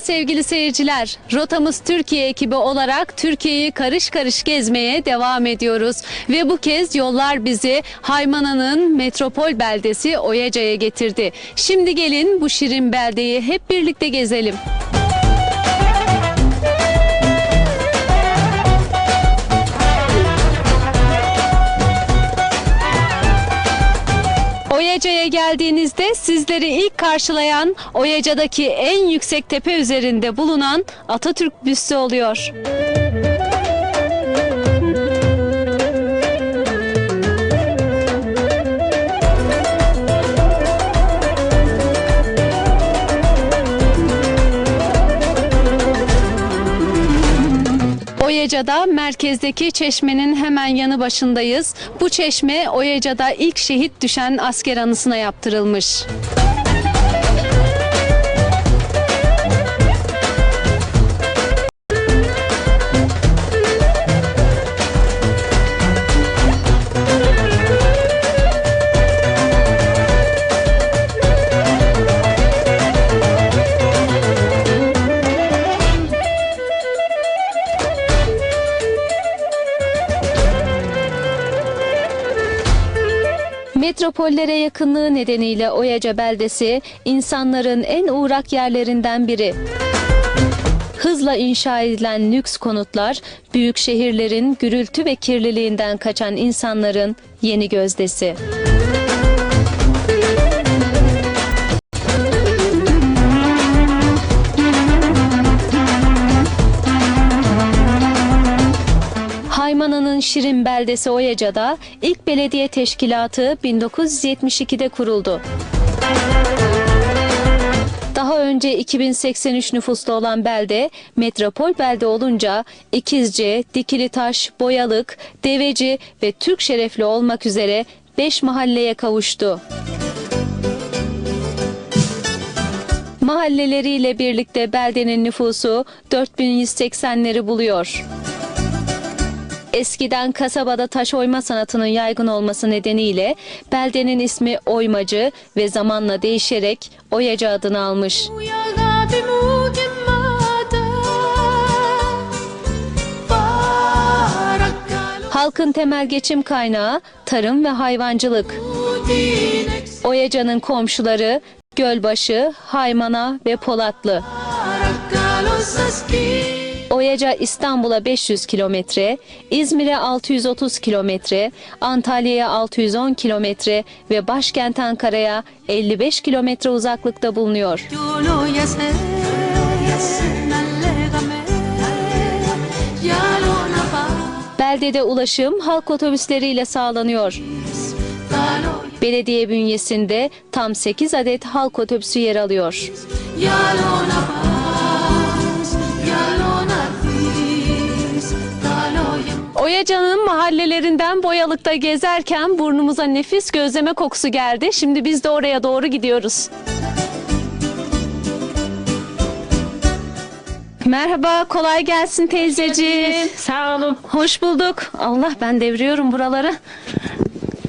sevgili seyirciler. Rotamız Türkiye ekibi olarak Türkiye'yi karış karış gezmeye devam ediyoruz. Ve bu kez yollar bizi Haymana'nın metropol beldesi Oyaca'ya getirdi. Şimdi gelin bu şirin beldeyi hep birlikte gezelim. Oyaca'ya geldiğinizde sizleri ilk karşılayan Oyaca'daki en yüksek tepe üzerinde bulunan Atatürk büstü oluyor. Oyaca'da merkezdeki çeşmenin hemen yanı başındayız. Bu çeşme Oyaca'da ilk şehit düşen asker anısına yaptırılmış. Metropollere yakınlığı nedeniyle Oyaca beldesi insanların en uğrak yerlerinden biri. Hızla inşa edilen lüks konutlar, büyük şehirlerin gürültü ve kirliliğinden kaçan insanların yeni gözdesi. Şirin beldesi Oyaca'da ilk belediye teşkilatı 1972'de kuruldu. Daha önce 2083 nüfuslu olan belde metropol belde olunca İkizce, Dikilitaş, Boyalık, Deveci ve Türk Şerefli olmak üzere 5 mahalleye kavuştu. Mahalleleriyle birlikte beldenin nüfusu 4180'leri buluyor. Eskiden kasabada taş oyma sanatının yaygın olması nedeniyle beldenin ismi Oymacı ve zamanla değişerek Oyacı adını almış. Halkın temel geçim kaynağı tarım ve hayvancılık. Oyaca'nın komşuları Gölbaşı, Haymana ve Polatlı. Oyaca İstanbul'a 500 kilometre, İzmir'e 630 kilometre, Antalya'ya 610 kilometre ve başkent Ankara'ya 55 kilometre uzaklıkta bulunuyor. Beldede ulaşım halk otobüsleriyle sağlanıyor. Belediye bünyesinde tam 8 adet halk otobüsü yer alıyor. Yem Oyaca'nın mahallelerinden Boyalık'ta gezerken burnumuza nefis gözleme kokusu geldi. Şimdi biz de oraya doğru gidiyoruz. Merhaba, kolay gelsin teyzeciğim. Sağ olun. Hoş bulduk. Allah ben devriyorum buraları.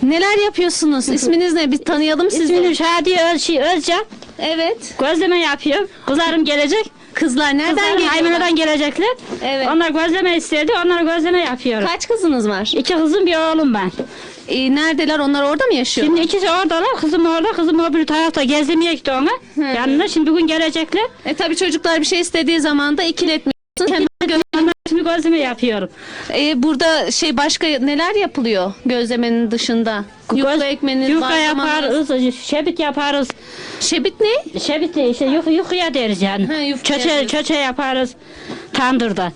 Neler yapıyorsunuz? İsminiz ne? Bir tanıyalım sizi. İsmim Şadiye Ölçü Özcan. Evet. Gözleme yapıyorum. Kızlarım gelecek. Kızlar nereden geliyorlar? Haymana'dan gelecekler. Evet. Onlar gözleme istedi. Onlara gözleme yapıyorum. Kaç kızınız var? İki kızım bir oğlum ben. Ee, neredeler? Onlar orada mı yaşıyor? Şimdi ikisi oradalar. Kızım orada. Kızım o bir tarafta gezdirmeye gitti ona. Yanına şimdi bugün gelecekler. E tabii çocuklar bir şey istediği zaman da ikiletmiyorsun. Hemen şimdi gözleme yapıyorum. E, burada şey başka neler yapılıyor gözlemenin dışında? Yufka Göz- ekmeniz, Yufka bazlamanız. yaparız. Şebit yaparız. Şebit ne? Şebit de işte yuf, yufkaya deriz yani. Ha, çöçe, çöçe yaparız. Tandırda.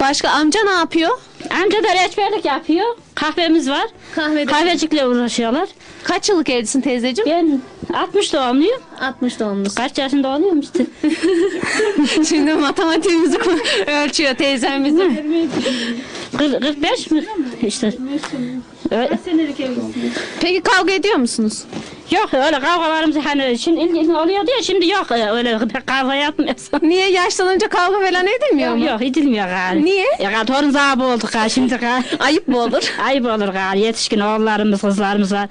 Başka amca ne yapıyor? Amca da reçberlik yapıyor. Kahvemiz var. Kahvede. Kahvecikle uğraşıyorlar. Kaç yıllık evlisin teyzeciğim? Ben 60 doğumluyum. 60 doğumlusun. Kaç yaşında oluyorum işte. Şimdi matematiğimizi ölçüyor teyzem bize. Kır- 45 mi? İşte. Öyle. Peki kavga ediyor musunuz? Yok öyle kavgalarımız hani şimdi ilgili oluyordu ya şimdi yok öyle kavga yapmıyoruz. Niye yaşlanınca kavga falan edilmiyor mu? yok edilmiyor gari. Niye? Ya torun sahibi olduk gari şimdi gari. Ayıp mı olur? Ayıp olur gari yetişkin oğullarımız kızlarımız var.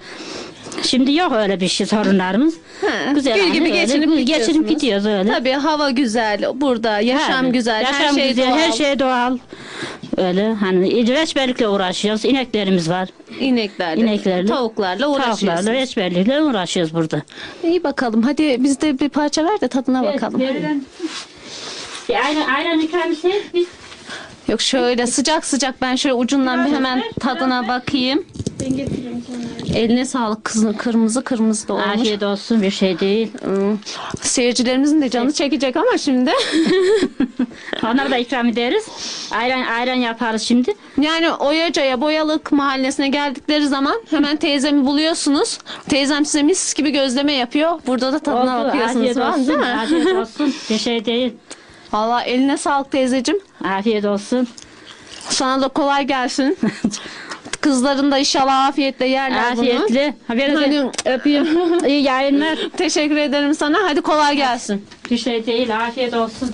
Şimdi yok öyle bir şey sorunlarımız. Ha, Güzel. gül hani gibi öyle geçinip gidiyorsunuz. geçinip gidiyoruz öyle. Tabii hava güzel, burada yaşam Yani, güzel, her yaşam şey güzel, doğal. Her şey doğal. Öyle hani reçberlikle uğraşıyoruz. İneklerimiz var. İneklerle, İneklerle, tavuklarla uğraşıyorsunuz. Tavuklarla reçberlikle uğraşıyoruz burada. İyi bakalım. Hadi biz de bir parça ver de tadına bakalım. Bir ayran, ayran ikram biz Yok şöyle sıcak sıcak ben şöyle ucundan bir hemen tadına bakayım. Eline sağlık kızın kırmızı kırmızı da olmuş. afiyet olsun bir şey değil. Hmm. Seyircilerimizin de canı çekecek ama şimdi. Onları da ikram ederiz. Ayran ayran yaparız şimdi. Yani Oyaca'ya Boyalık mahallesine geldikleri zaman hemen teyzemi buluyorsunuz. Teyzem size mis gibi gözleme yapıyor. Burada da tadına Oldu, bakıyorsunuz afiyet falan olsun. değil mi? Afiyet olsun. Bir şey değil. Valla eline sağlık teyzecim. Afiyet olsun. Sana da kolay gelsin. Kızların da inşallah afiyetle yerler bunu. Afiyetli. Haberinize Hadi öpeyim. İyi yayınlar. teşekkür ederim sana. Hadi kolay gelsin. Bir şey değil. Afiyet olsun.